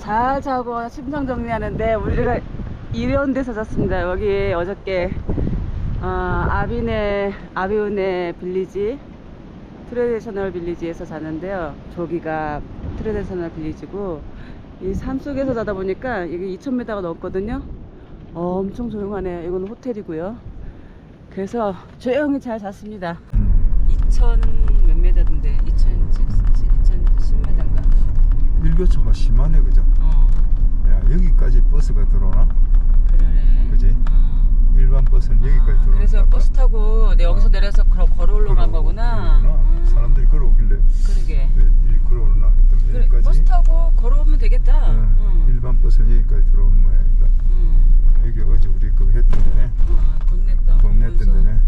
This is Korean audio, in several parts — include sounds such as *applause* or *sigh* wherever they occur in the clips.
잘 자고 심장 정리하는데 우리가 이런 데서 잤습니다. 여기 어저께 어, 아비네 아비우네 빌리지 트레디셔널 빌리지에서 잤는데요 저기가 트레디셔널 빌리지고 이산 속에서 자다 보니까 이게 2,000m가 넘거든요. 어, 엄청 조용하네요. 이건 호텔이고요. 그래서 조용히 잘 잤습니다. 2 0 일교차가 심하네 그죠? 어, 야 여기까지 버스가 들어오나? 그러네. 그지? 어. 일반 버스는 여기까지 아, 들어오나? 그래서 버스 타고 내 여기서 내려서 걸어, 걸어 올라간 거구나. 음. 사람들이 걸어오길래 그러게. 왜이 걸어오나 했던 그래, 여기까지 버스 타고 걸어오면 되겠다. 응, 응. 일반 버스는 여기까지 들어오는 모양이다 응. 여기 어제 우리 그 했던 데네 아, 돈 냈던. 돈 냈던 공문서. 데네.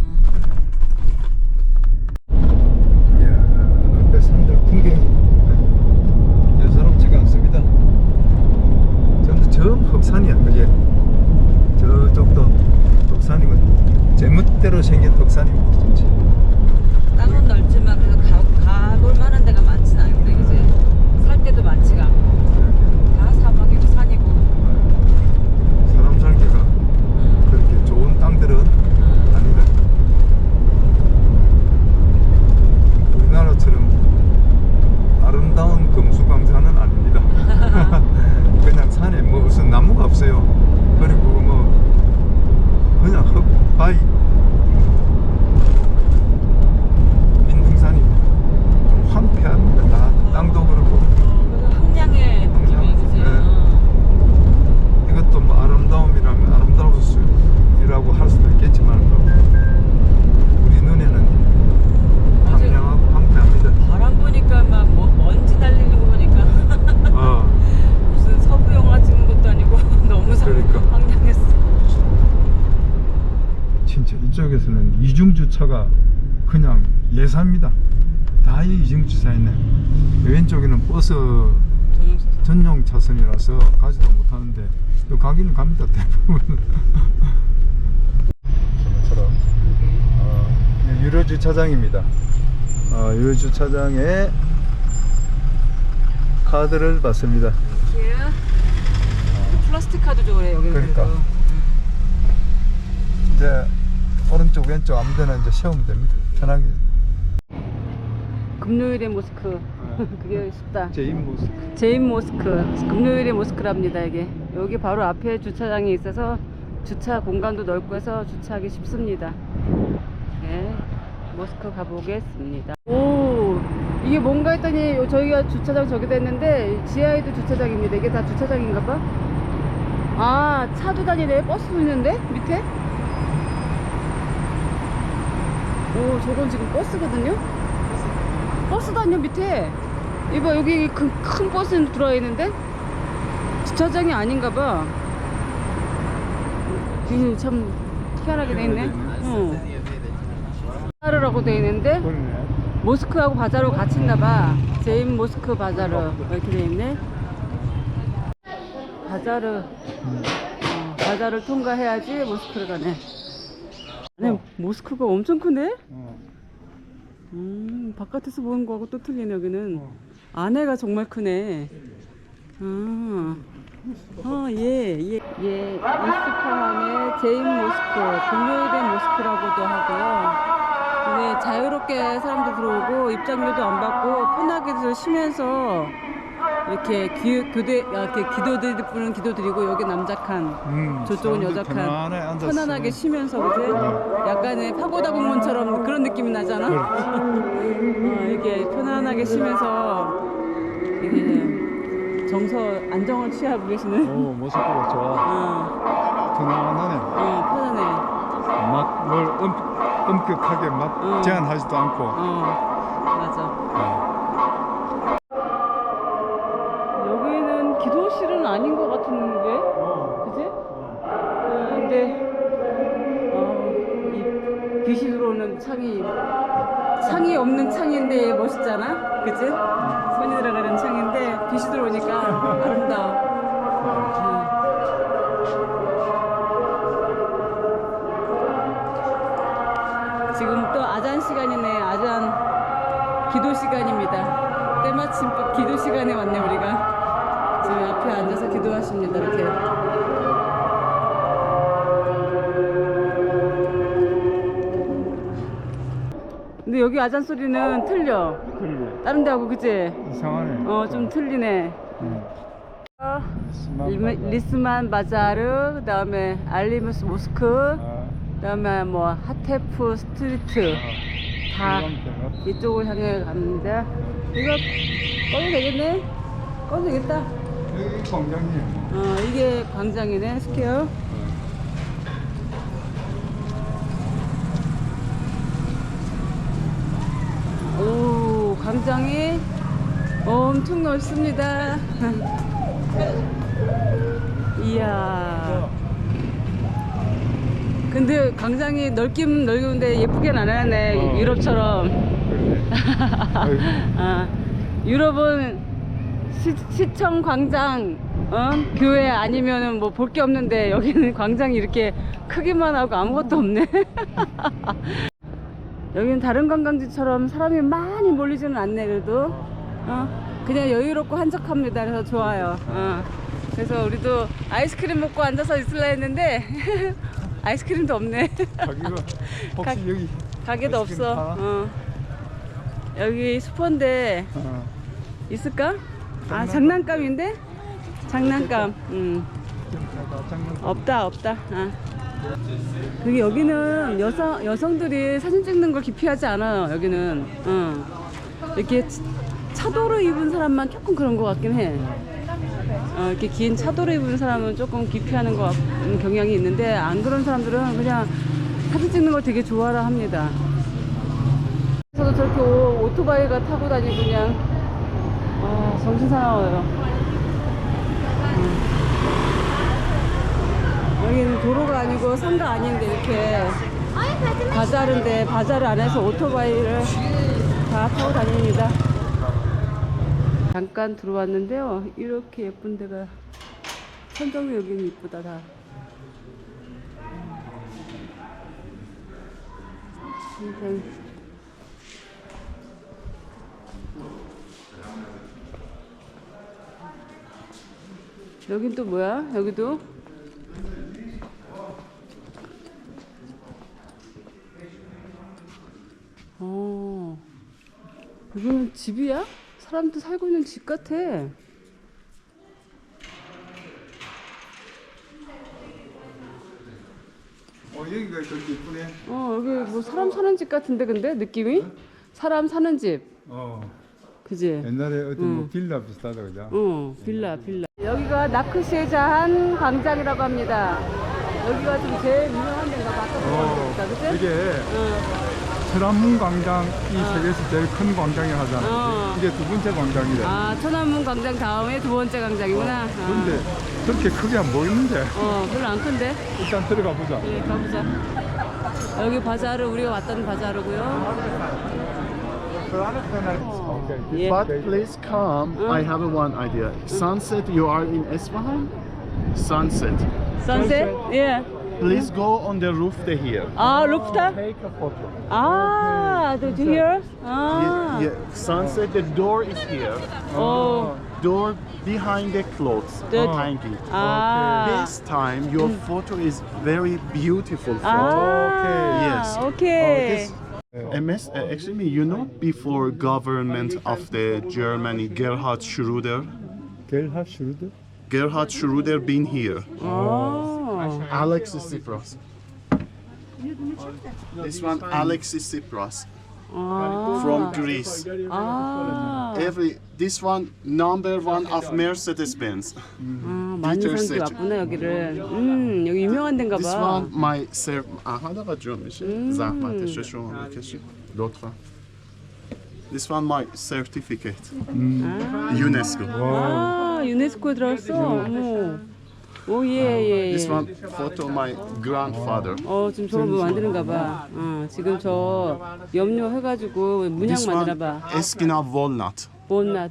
응. 이야 앞에 산들 풍경이 예사롭지가 않습니다 전부 저 흑산이야 그지? 저쪽도 흑산이고 제멋대로 생긴 흑산입니다 진짜 땅은 넓지만 그래도 가, 가볼 만한 데가 많진 않은데, 그지? 살 데도 많지가 않고. 다 사막이고 산이고. 사람 살기가 응. 그렇게 좋은 땅들은 응. 아니다 우리나라처럼 아름다운 금수강산은 아닙니다 그냥 산에 뭐 무슨 나무가 없어요 그리고 뭐 그냥 흙바위 민둥산이 좀 황폐합니다 다 땅도 그렇고 그래서 함량의 느낌이, 그지? 네. 어. 이것도 뭐 아름다움이라면 아름다움이라고 할 수도 있겠지만 우리 눈에는 맞아요. 황량하고 황폐합니다 바람 보니까 막 뭐, 먼지 달리는 거 보니까 어. 무슨 서부 영화 찍는 것도 아니고 너무 상, 그러니까. 황량했어. 진짜 이쪽에서는 이중 주차가 그냥 예사입니다. 다 이중 주차했네. 왼쪽에는 버스 전용차선. 전용 차선이라서 가지도 못하는데 또 가기는 갑니다 대부분. *laughs* 저처럼 어, 유료 주차장입니다. 어, 유료 주차장에 카드를 받습니다. 플라스틱 카드 좋으래 여기 그러니까. 그래도. 이제 오른쪽 왼쪽 아무데나 이제 세우면 됩니다. 편하게 금요일의 모스크 *laughs* 그게 쉽다. 제인 모습. 제인 모스크 금요일의 모스크랍니다 이게 여기 바로 앞에 주차장이 있어서 주차 공간도 넓고 해서 주차하기 쉽습니다. 네 모스크 가보겠습니다. 오 이게 뭔가 했더니 요- 저희가 주차장 저기다 했는데 지하에도 주차장입니다. 이게 다 주차장인가봐. 아 차도 다니네 버스도 있는데 밑에. 오 저건 지금 버스거든요. 버스 다녀 밑에. 이봐 여기 큰, 큰 버스 들어와 있는데 주차장이 아닌가 봐. 이게 참 희한하게 돼 있네. 응. 바자르라고 돼 있는데. 모스크하고 바자르 같이 있나 봐. 제인 모스크 바자르 이렇게 돼 있네. 바자르 어, 바자를 통과해야지 모스크를 가네. 아니 모스크가 엄청 크네. 어. 음, 바깥에서 보는 거하고 또 틀리네, 여기는. 안에가 정말 크네. 아, 아, 예, 예. 예, 이스파한의 제인 모스크, 금요일의 모스크라고도 하고요. 네, 자유롭게 사람들 들어오고, 입장료도 안 받고, 편하게 쉬면서, 이렇게 기, 교대, 이렇게 기도들 부는 기도드리고, 여기 남자칸, 음, 저쪽은 여자칸. 편안하게 쉬면서, 그지? 약간의 파고다 공원처럼 그런 느낌이 나잖아? *laughs* 어, 이게 편안하게 쉬면서 이게 정서 안정을 취하고 계시는 오 모습도 좋아. 어, 편안하네. 어, 편안해 막뭘 엄격하게 막 어. 제한하지도 않고. 어, 맞아 아닌 것 같은데 그지? 어, 근데 어, 이 들어오는 창이 창이 없는 창인데 멋있잖아 그지? 손이 들어가는 창인데 빛이 들어오니까 아름다워 지금 또 아잔 시간이네. 아잔 기도 시간입니다. 때마침 또 기도 시간에 왔네 우리가. 예수님 앞에 앉아서 기도하십니다. 이렇게. 근데 여기 아잔 소리는 틀려. 틀리네. 다른 데하고 그치? 이상하네. 어, 좀 틀리네. 음. 어, 리스만, 리스만 바자르, 그 다음에 알리무스 모스크, 아. 그 다음에 뭐 하테프 스트리트. 아. 다 이쪽을 향해 갔는데 이거 꺼도 되겠네? 꺼도 되겠다. 여기 광장이에요 어, 이게 광장이네, 스퀘어. 오, 광장이 엄청 넓습니다. *laughs* 이야. 근데 광장이 넓긴 넓은데 예쁘게는 안 해놨네, 어. 유럽처럼. 그러네 아이고. *laughs* 아, 유럽은 시, 시청 광장, 어? 교회 아니면은 뭐 볼 게 없는데 여기는 *laughs* 광장이 이렇게 크기만 하고 아무것도 없네. *laughs* 여기는 다른 관광지처럼 사람이 많이 몰리지는 않네 그래도. 어? 그냥 여유롭고 한적합니다. 그래서 좋아요. 어. 그래서 우리도 아이스크림 먹고 앉아서 있을라 했는데 *laughs* 아이스크림도 없네. 가- 여기 가게도 없어. 어. 여기 슈퍼인데 어, 있을까? 아 장난감인데? 장난감. 음 없다 없다. 아. 그게 여기는 여성 여성들이 사진 찍는 걸 기피하지 않아요. 여기는. 어. 이렇게 치- 차도를 입은 사람만 조금 그런 것 같긴 해. 어, 이렇게 긴 차도를 입은 사람은 조금 기피하는 것 같은 경향이 있는데 안 그런 사람들은 그냥 사진 찍는 걸 되게 좋아라 합니다. 저도 저렇게 오, 오토바이가 타고 다니고 그냥 아, 정신 사나워요. 음. 여기는 도로가 아니고 상가 아닌데 이렇게 바자르인데 바자르 안에서 오토바이를 다 타고 다닙니다. 잠깐 들어왔는데요. 이렇게 예쁜 데가 천정이 여기는 이쁘다 다. 천정. 여긴 또 뭐야? 여기도? 어. 이거는 집이야? 사람도 살고 있는 집 같아. 어 여기가 저렇게 이쁘네 어, 여기 뭐 사람 사는 집 같은데 근데 느낌이? 사람 사는 집. 어 그지? 옛날에 어떤 뭐 응. 빌라 비슷하다 그죠? 어, 빌라, 빌라. 여기가 나크시에 자한 광장이라고 합니다. 여기가 좀 제일 유명한 데인가 봐. 어, 보니까, 그지? 이게 어, 천안문 광장이 세계에서 제일 큰 광장이 하잖아 어. 이게 두 번째 광장이래 아, 천안문 광장 다음에 두 번째 광장이구나. 아. 근데 그렇게 크게 안 보이는데 어, 별로 안 큰데? 일단 들어가 보자 예, 가보자. 여기 바자르, 우리가 왔던 바자르고요. Okay, yeah. But please come. Mm. I have one idea. Sunset. You are in Isfahan. Sunset. Sunset. Yeah. Please go on the roof there here. Ah, roof. Take a photo. Ah, okay. did you hear us? Ah. Yeah, yeah, Sunset, the door is here. Oh. Door behind the clothes. Behind it. Ah. This time your photo is very beautiful photo. Ah, okay. Yes. Okay. Oh, uh, MS, uh, actually, you know, before government of the Germany, Gerhard Schröder. Gerhard Schröder? Gerhard Schröder been here. Oh. Alexis Tsipras. This one, Alexis Tsipras. Oh. From Greece. Oh. Every this one number one of Mercedes Benz. Mm. 많은 Peter 사람들이 Set. 왔구나 여기를. 음, 여기 유명한 데인가 This 봐. one my sir. Ahada جمشه زحمتش رو شما بکشید لطفا. This one my certificate. UNESCO. 아, 유네스코에 들어왔어. 어머. 오, 예, 예, This 예. one photo my grandfather. 어, 지금 저거 뭐 만드는가 봐. 어, 지금 저 염료 해가지고 문양 This 만드나 one 봐. Eskina walnut. 본낫.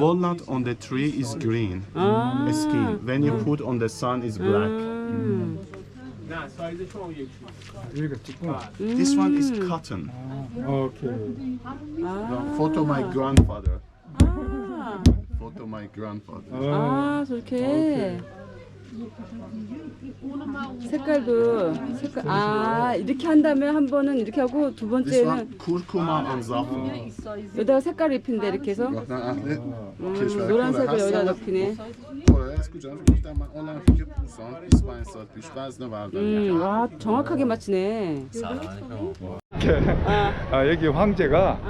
Walnut on the tree is green. 아. Skin. When you put on the sun is black. 음. 여기가 찌구나 This one is cotton. 오케이 아. Photo my grandfather. 아. Photo my grandfather. 어, 아, 저렇게. 색깔도 색깔 아 이렇게 한다면 한 번은 이렇게 하고 두 번째는 kurkuma 여기다가 색깔 입힌데 이렇게 해서? 음, 노란색을 여기다 넣기네. 음와 아, 정확하게 맞히네. 아, 여기 황제가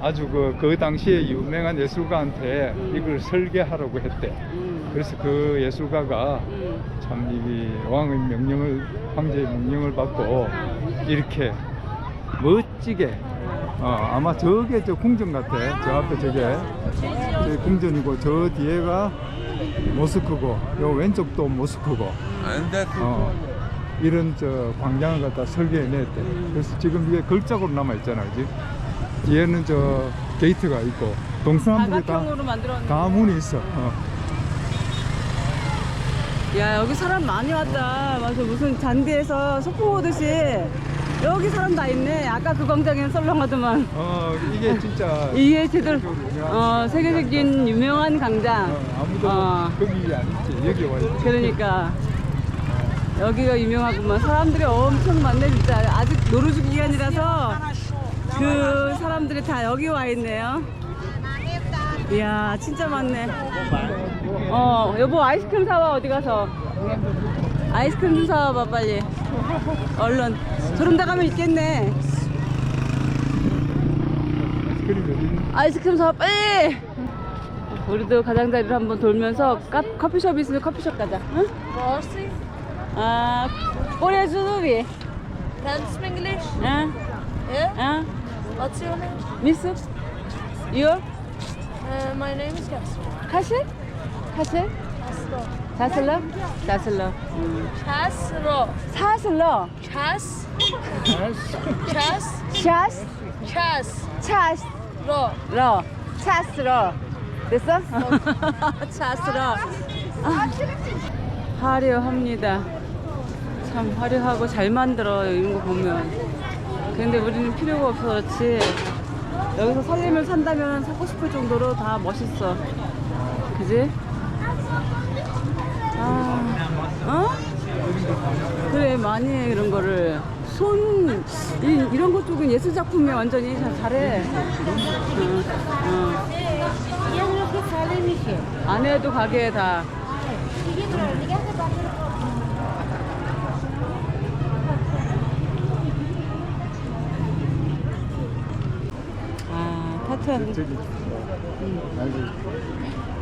아주 그, 그 당시에 유명한 예술가한테 음. 이걸 설계하라고 했대. 음. 음, 그래서 그 예술가가 음. 참이 왕의 명령을 황제의 명령을 받고 이렇게 멋지게 어, 아마 저게 저 궁전 같아. 저 앞에 저게. 저 궁전이고 저 뒤에가 모스크고 요 왼쪽도 모스크고. 어, 이런 저 광장을 갖다 설계해냈대. 그래서 지금 이게 걸작으로 남아 있잖아 그지? 뒤에는 저 게이트가 있고 동서남북에 다, 다 문이 있어. 어. 야 여기 사람 많이 왔다. 맞아 무슨 잔디에서 소풍 오듯이. 여기 사람 다 있네. 아까 그 광장에는 썰렁하더만. 어, 이게 진짜 *laughs* 이게 제대로 어, 세계적인 유명한 광장. 어, 아무도 어. 거기 안 있지. 여기 와 있지 그러니까. 여기가 유명하구만. 사람들이 엄청 많네 진짜. 아직 노루주 기간이라서 그 사람들이 다 여기 와 있네요 이야 진짜 많네 어 여보 아이스크림 사와 어디 가서 아이스크림 좀 사와봐 빨리 얼른 저런 데 가면 있겠네 아이스크림 사와 빨리 우리도 가장자리를 한번 돌면서 카, 커피숍 있으면 커피숍 가자 응? Farsi? 아 꼬리에 Can you speak English? 응? Yeah? 응? What's your name? 미스? 유? Uh, my name is. 카실? 카실? Casper. 자슬러? 자슬러 음. Casro. 사슬러 Cas. Cas. 샤스? Cas. 차스 Ro. 러 차스러 됐어? *laughs* 아, 화려합니다 참 화려하고 잘 만들어 이런 거 보면 근데 우리는 필요가 없어 그렇지 여기서 살림을 산다면 사고 싶을 정도로 다 멋있어 그지? 아, 어? 그래 많이 해 이런 거를 손 이, 이런 것 쪽은 예술 작품이 완전히 잘, 잘해 어, 어. 안 해도 가게에 다 아, 타투한 저기 같은. 음.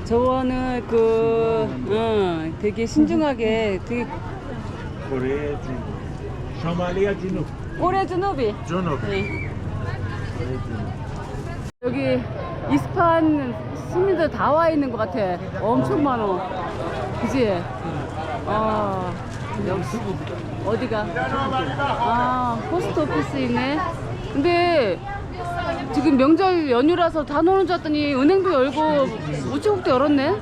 저거는 그, 어, 되게 신중하게 되게 Coreia de Norte. Chama 오래 주노비. De novo. 네. 여기 이스판 시민들 다 와 있는 것 같아. 엄청 많어. 그지? 어. 아, 역시. 어디가? 아, 포스트 오피스 있네. 근데 지금 명절 연휴라서 다 노는 줄 알았더니 은행도 열고 우체국도 열었네.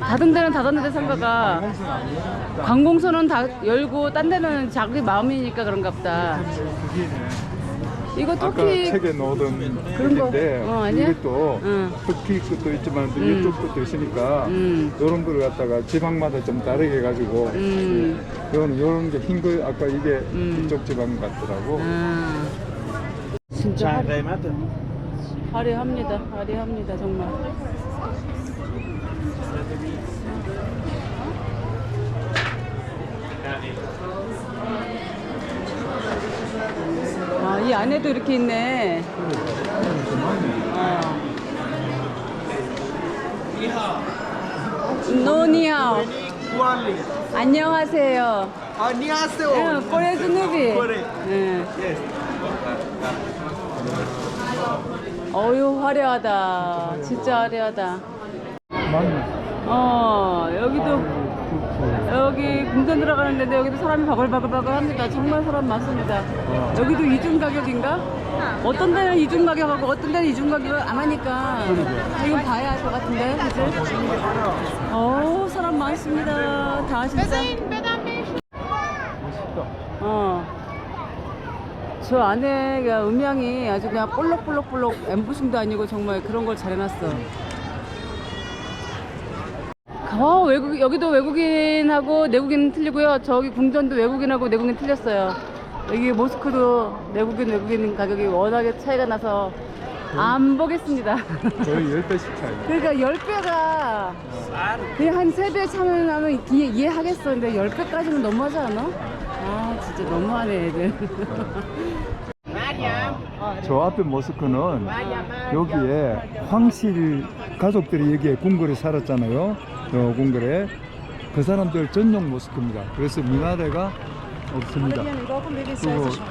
닫은 데는 닫았는데 상가가 관공서는 다 열고 딴 데는 자기 마음이니까 그런가 보다. 이거 터키 책에 넣어둔 그런 거. 책인데 어, 아니야? 이것도 응. 터키 것도 있지만 또 음. 이쪽 것도 있으니까 음. 이런 거를 갖다가 지방마다 좀 다르게 해가지고 음. 이거는 이런 게 흰 거 아까 이게 음. 이쪽 지방 같더라고 아, 진짜 화려, 화려합니다. 화려합니다 정말. 아, 이 안에도 이렇게 있네. 아. 노니아오. 안녕하세요. 안녕하세요. 응, 꼬레즈누비. 꼬레. 어유 화려하다. 진짜 화려하다. 어 여기도 여기 궁전 들어가는 데인데 여기도 사람이 바글바글바글 합니다. 정말 사람 많습니다. 여기도 이중 가격인가? 어떤 데는 이중 가격하고 어떤 데는 이중 가격을 안 하니까 이건 봐야 할 것 같은데, 그지? 어 사람 많습니다. 다 진짜. 어. 저 안에 그 음향이 아주 그냥 볼록볼록볼록 엠보싱도 아니고 정말 그런 걸 잘 해놨어. 어, 외국, 여기도 외국인하고 내국인 틀리고요. 저기 궁전도 외국인하고 내국인 틀렸어요. 여기 모스크도 내국인, 외국인 가격이 워낙에 차이가 나서 안 보겠습니다. 거의 10배씩 *laughs* 차이. 그러니까 10배가 그냥 한 3배 차면 이해, 이해하겠어. 근데 10배까지는 너무하지 않아? 아, 진짜 너무하네, 애들. 저 앞에 모스크는 여기에 황실 가족들이 여기에 궁궐에 살았잖아요. 저 궁궐에 그 사람들 전용 모스크입니다. 그래서 미나레가 없습니다.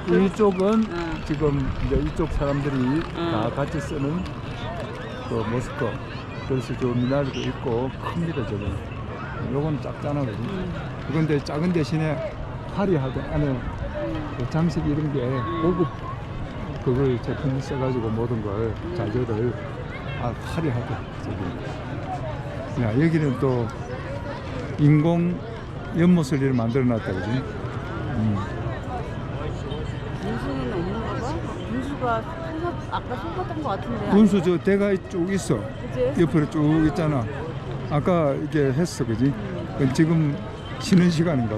그리고 이쪽은 응. 지금 이제 이쪽 사람들이 응. 다 같이 쓰는 그 모스크. 그래서 저 미나레도 있고 큽니다 저거. 요건 작잖아요. 그런데 작은 대신에 화려하게 안에 그 장식 이런 게 고급 그걸 제품을 써가지고 모든 걸 자재를 아 화려하게 저기. 야 여기는 또 인공 연못을 만들어 놨다 그지? 음. 분수는 없는가 봐? 분수가 솟았, 아까 솟았던 것 같은데. 분수 저 대가 쭉 있어. 그치? 옆으로 쭉 있잖아. 아까 이게 했어 그지? 그건 지금 쉬는 시간인가.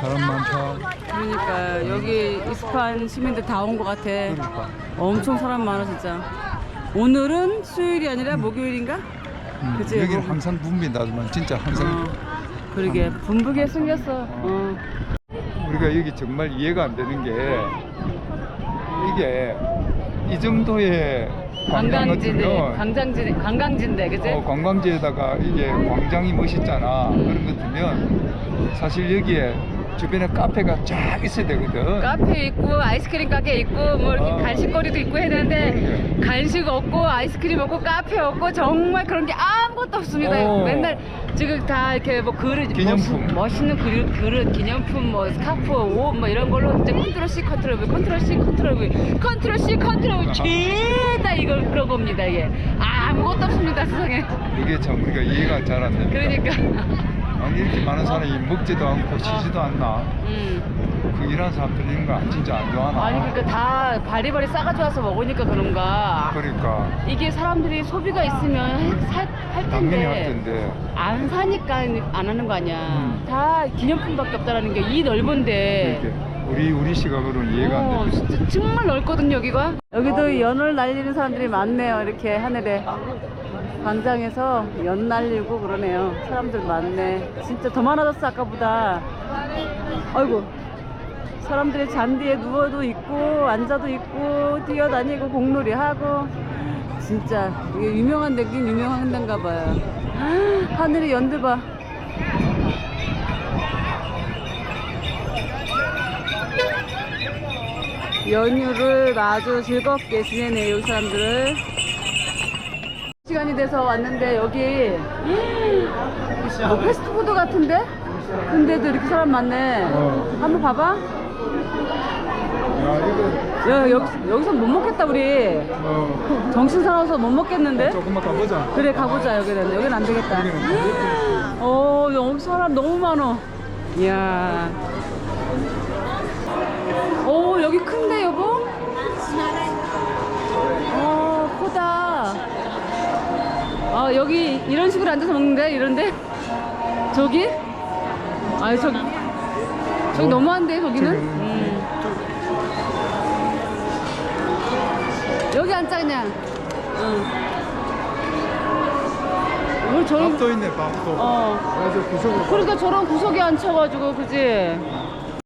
사람 많다. 그러니까 여기 이스판 시민들 다 온 것 같아. 그러니까. 엄청 사람 많아 진짜. 오늘은 수요일이 아니라 목요일인가? 음, 그치, 여기는 뭐. 항상 붐빈다지만 진짜 항상 어. 그러게 분부게 생겼어. 어. 우리가 여기 정말 이해가 안 되는 게 이게 이 정도의 같으면 관광지, 관광지인데, 그지? 어, 관광지에다가 이게 광장이 멋있잖아. 그런 것 같으면 사실 여기에 주변에 카페가 쫙 있어야 되거든. 카페 있고 아이스크림 가게 있고 뭐 이렇게 어. 간식거리도 있고 해야 되는데 그러게. 간식 없고 아이스크림 없고 카페 없고 정말 그런 게 아무것도 없습니다. 어. 맨날 지금 다 이렇게 뭐 그릇 기념품. 멋 있, 는 그릇, 그릇 기념품 뭐 스카프 옷 뭐 이런 걸로 이제 컨트롤 C 컨트롤 V 컨트롤 C 컨트롤 V 컨트롤 C 컨트롤 G다 이걸 그런 겁니다 이게 아무것도 없습니다 세상에 이게 참 우리가 이해가 잘 안 됩니다. 그러니까 이렇게 많은 사람이 먹지도 않고 쉬지도 않나. 음. 그 일하는 사람들이 이런 거안 진짜 안 좋아하나. 아니 그러니까 다 바리바리 싸가지고 와서 먹으니까 그런가 그러니까 이게 사람들이 소비가 있으면 해- 사- 할 당연히 할 텐데 텐데. 안 사니까 안 하는 거 아니야. 음. 다 기념품밖에 없다라는 게 이 넓은데. 이렇게 우리 우리 시각으로는 이해가 안 어, 됩니다. 진짜 정말 넓거든요 여기가. 여기도 연을 날리는 사람들이 많네요 이렇게 하늘에. 광장에서 연 날리고 그러네요. 사람들 많네. 진짜 더 많아졌어 아까보다. 아이고. 사람들이 잔디에 누워도 있고 앉아도 있고 뛰어다니고 공놀이 하고 진짜 이게 유명한 데긴 유명한 데인가 봐요. 하늘이 연들 봐. 연휴를 아주 즐겁게 지내네요, 이 사람들은. 시간이 돼서 왔는데 여기 뭐 패스트푸드 같은데? 근데도 이렇게 사람 많네. 어. 한번 봐봐. 야 이거 야, 여기, 여기서 못 먹겠다, 우리. 어, 정신 사나워서 못 먹겠는데? 조금만 가보자. 그래, 가보자, 여기는. 여기는 안 되겠다. 어, 여기 사람 너무 많어. 이야. 오, 여기 큰데, 여보? 아, 여기 이런 식으로 앉아서 먹는데? 이런데? 저기? 아니, 저기. 저기 뭐? 너무한데, 저기는? 음. 여기 앉자, 그냥. 응. 왜 저런. 밥도 있네 밥도. 어. 맞아 구석으로. 그러니까 저런 구석에 앉혀가지고 그지?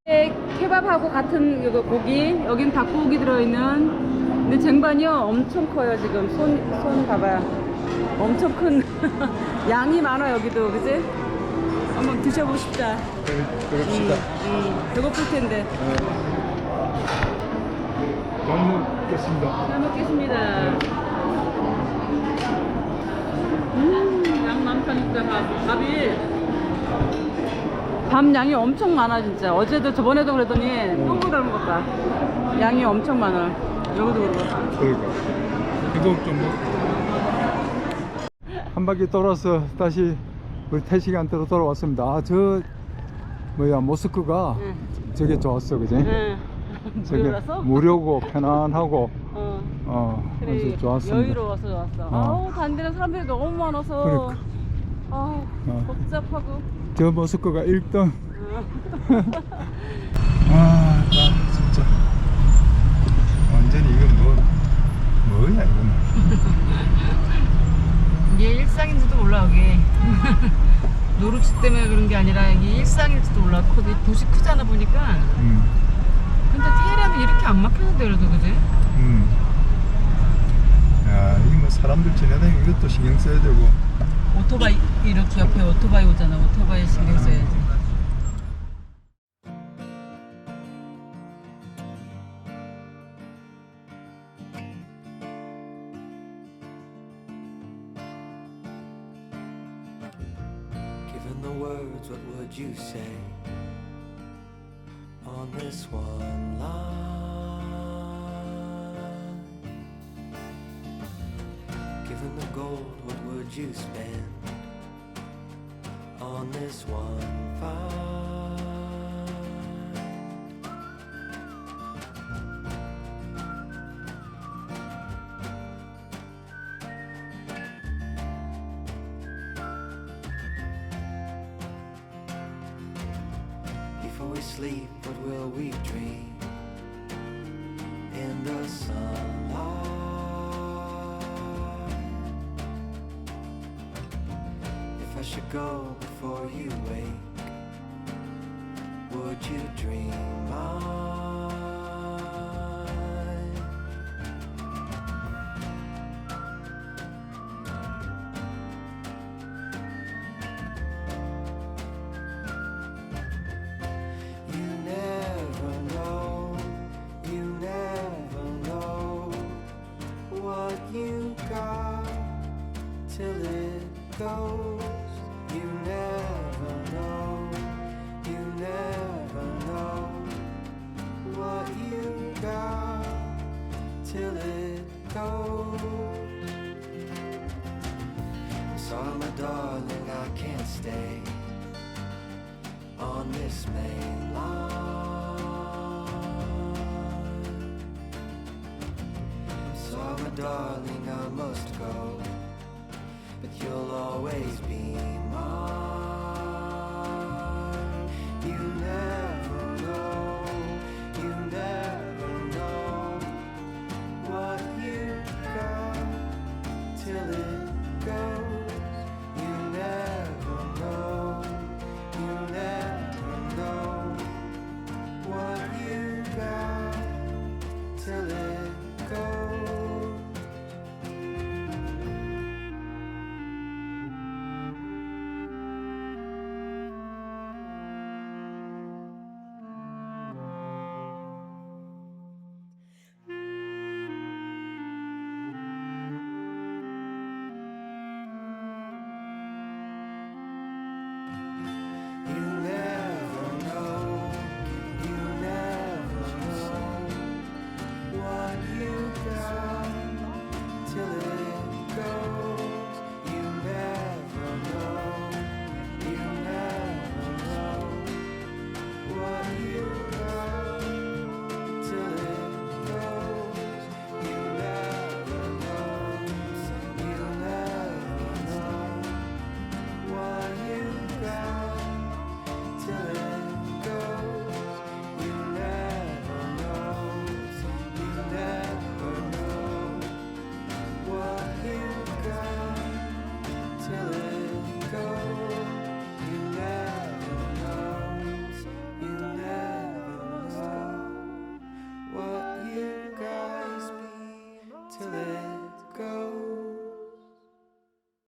네, 케밥하고 같은 이거 고기 여긴 닭고기 들어있는 근데 쟁반이요 엄청 커요 지금 손, 손 봐봐요 엄청 큰 *laughs* 양이 많아 여기도. 그지? 한번 드셔보고 싶다. 그래, 그럽시다. 음, 배고플 텐데. 잘 먹겠습니다. 잘 먹겠습니다. 음양 많다니까 밥, 밥이. 밥 양이 엄청 많아 진짜. 어제도 저번에도 그랬더니 똥 그러는 것봐 양이 엄청 많아. 여기도 그러고. 그러니까. 이거 좀 먹. 한 바퀴 돌아서 다시 우리 태시간대로 돌아왔습니다. 아, 저 뭐야 모스크가 응. 저게 좋았어, 그지? 응. *laughs* 저게 무료라서? 무료고 편안하고 어. 어 그래 좋았습니다. 여유로워서 좋았어. 어. 아우 단대는 사람들이 너무 많아서. 그러니까. 아우 어. 복잡하고. 저 머스크가 1등. 어. *laughs* 아, 나 진짜 완전히 이건 뭐 뭐야 이거는. *laughs* 이게 일상인지도 몰라 여기. *laughs* 노루치 때문에 그런 게 아니라 이게 일상일지도 몰라. 코디 도시 크잖아 보니까. 음, 근데 테헤란은 이렇게 안 막혔는데 그래도 그지? 음. 야, 이게 뭐 사람들 지나다니는 것도 신경 써야 되고. 오토바이 이렇게 옆에 오토바이 오잖아. 오토바이 신경 써야지. We sleep, what will we dream? In the sunlight. If I should go before you wake, would you dream mine? Till it goes. You never know, you never know what you got till it goes. I'm my darling, I can't stay on this main line. I'm my darling, I must go, but you'll always be